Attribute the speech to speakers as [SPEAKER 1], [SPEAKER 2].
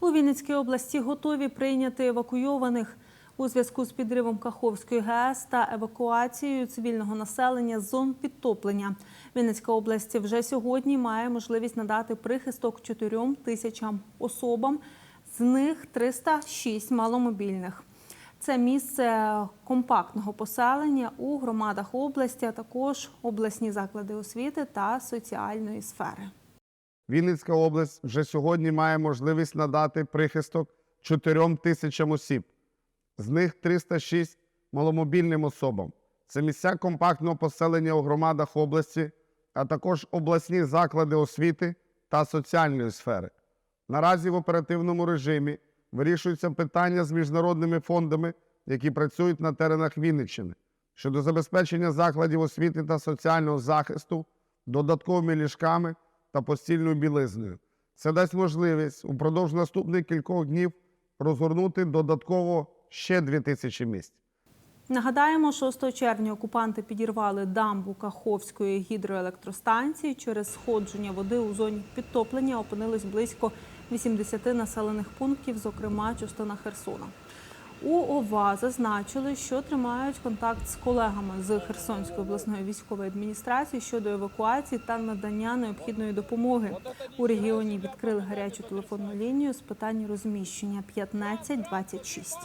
[SPEAKER 1] У Вінницькій області готові прийняти евакуйованих у зв'язку з підривом Каховської ГЕС та евакуацією цивільного населення з зон підтоплення. Вінницька область вже сьогодні має можливість надати прихисток 4 тисячам особам, з них 306 маломобільних. Це місце компактного поселення у громадах області, а також обласні заклади освіти та соціальної сфери.
[SPEAKER 2] Вінницька область вже сьогодні має можливість надати прихисток 4 тисячам осіб, з них 306 маломобільним особам. Це місця компактного поселення у громадах області, а також обласні заклади освіти та соціальної сфери. Наразі в оперативному режимі вирішуються питання з міжнародними фондами, які працюють на теренах Вінниччини щодо забезпечення закладів освіти та соціального захисту додатковими ліжками та постільною білизнею. Це дасть можливість упродовж наступних кількох днів розгорнути додатково ще 2 тисячі місць.
[SPEAKER 1] Нагадаємо, 6 червня окупанти підірвали дамбу Каховської гідроелектростанції. Через сходження води у зоні підтоплення опинились близько 80 населених пунктів, зокрема частина Херсона. У ОВА зазначили, що тримають контакт з колегами з Херсонської обласної військової адміністрації щодо евакуації та надання необхідної допомоги. У регіоні відкрили гарячу телефонну лінію з питань розміщення 1526.